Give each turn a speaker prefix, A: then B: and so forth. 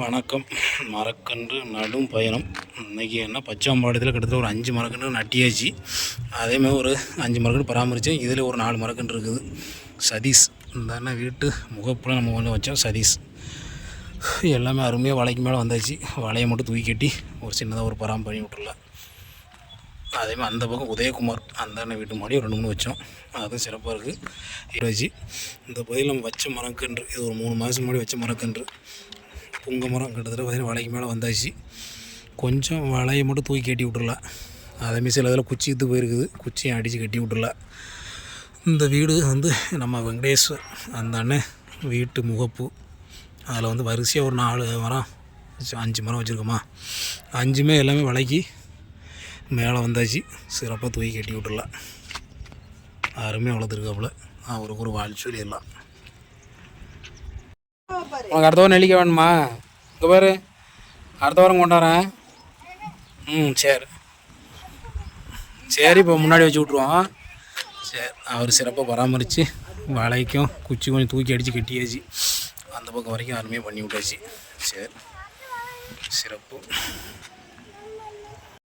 A: வணக்கம். மரக்கன்று நடும் பயணம். இன்றைக்கி என்ன பச்சாம்பாடத்தில் கிட்டத்தட்ட ஒரு அஞ்சு மரக்கன்று நட்டியாச்சு. அதேமாதிரி ஒரு அஞ்சு மரக்கன்று பராமரித்தேன் இதில் ஒரு நாலு மரக்கன்று இருக்குது. சதீஷ். இந்த அண்ணன் வீட்டு முகப்பில் நம்ம கொஞ்சம் வச்சோம். சதீஷ். எல்லாமே அருமையாக வலைக்கு மேலே வந்தாச்சு. வலையை மட்டும் தூக்கி கட்டி ஒரு சின்னதாக ஒரு பராமரி பண்ணி அதே அதேமாதிரி அந்த பக்கம் உதயகுமார் அந்த அண்ணன் வீட்டு மாடி ரெண்டு மூணு வச்சோம். அதுவும் சிறப்பாக இருக்குது இது வச்சு இந்த பகுதியில் நம்ம வச்ச மரக்கன்று இது ஒரு மூணு மாதம் முன்னாடி வச்ச மரக்கன்று. புங்க மரம் கிட்டத்தட்ட பார்த்தீங்கன்னா வலைக்கு மேலே வந்தாச்சு. கொஞ்சம் வலையை மட்டும் தூக்கி கட்டி விட்டுறலாம் அதேமாரி சில இதில் குச்சி இது போயிருக்குது. குச்சியை அடித்து கட்டி விட்டுறலாம் இந்த வீடு வந்து நம்ம வெங்கடேஸ்வர் அந்த அண்ணன் வீட்டு முகப்பு. அதில் வந்து வரிசையாக ஒரு நாலு மரம் அஞ்சு மரம் வச்சுருக்கோமா. அஞ்சுமே எல்லாமே வலைக்கு மேலே வந்தாச்சு. சிறப்பாக தூக்கி கட்டி விட்டுடலாம் யாருமே வளர்த்துருக்காப்புல. அவருக்கு ஒரு வாழ் சொல்லிடலாம் உனக்கு அடுத்த வாரம் நெல்லிக்காய் வேணுமா? இங்கே பாரு. அடுத்த வாரம் கொண்டாடுறேன் ம் சரி. சரி இப்போ முன்னாடி வச்சு விட்ருவோம் சரி அவர் சிறப்பாக பராமரித்து வலைக்கும் குச்சி கொஞ்சம் தூக்கி அடித்து கட்டியாச்சு. அந்த பக்கம் வரைக்கும் அருமையாக பண்ணி விட்டாச்சு. சரி. சிறப்பு.